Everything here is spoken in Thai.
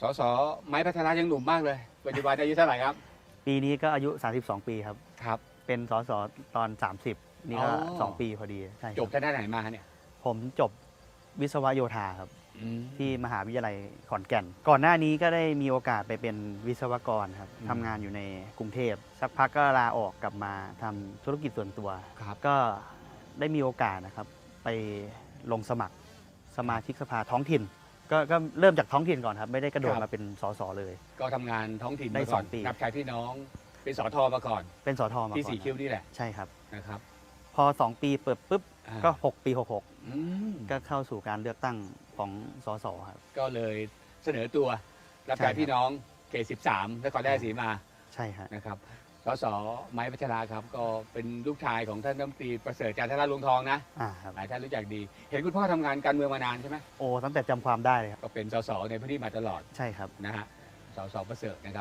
สสไม้พัฒนายังหนุ่มมากเลย ปัจจุบันอายุเท่าไหร่ครับ ปีนี้ก็อายุ 32 ปีครับ ครับ เป็นสสตอน 30 นี่ก็อ๋อ2ปีพอดีใช่ครับจบทางด้านไหนมาเนี่ยผมจบวิศวโยธาครับ อืม ที่มหาวิทยาลัยขอนแก่น ก่อนหน้านี้ก็ได้มีโอกาสไปเป็นวิศวกรครับอืมทำงานอยู่ในกรุงเทพ สักพักก็ลาออกกลับมาทำธุรกิจส่วนตัว ครับ ก็ได้มีโอกาสนะครับ ไปลงสมัครสมาชิกสภาท้องถิ่น ก็ก็เริ่มจากท้องถิ่นก่อนครับ ไม่ได้กระโดดครับ มาเป็นสสเลย ก็ทำงานท้องถิ่นได้มาก่อนสองปี รับใช้พี่น้องเป็นสอทอมาก่อน เป็นสทมาที่ก่อนสีคิ้วนี่แหละใช่ครับ นะครับพอ 2 ปีเปิดปุ๊บอ่าก็ 6 ปี 66 อืมก็เข้าสู่การเลือกตั้งของสสครับ ก็เลยเสนอตัวรับใช่ใช้ครับ พี่น้องเขต13นครราชสีมาใช่ครับนะครับ สสไม้พัชราครับ ก็เป็นลูกชายของท่านรัฐมนตรีประเสริฐจันทราลุงทองนะอ่าครับหลายท่านรู้จักดี เห็นคุณพ่อทำงานการเมืองมานานใช่ไหมโอ้ตั้งแต่จำความได้เลยครับ ก็เป็นสสในพื้นที่มาตลอดใช่ครับ นะฮะสสประเสริฐนะครับ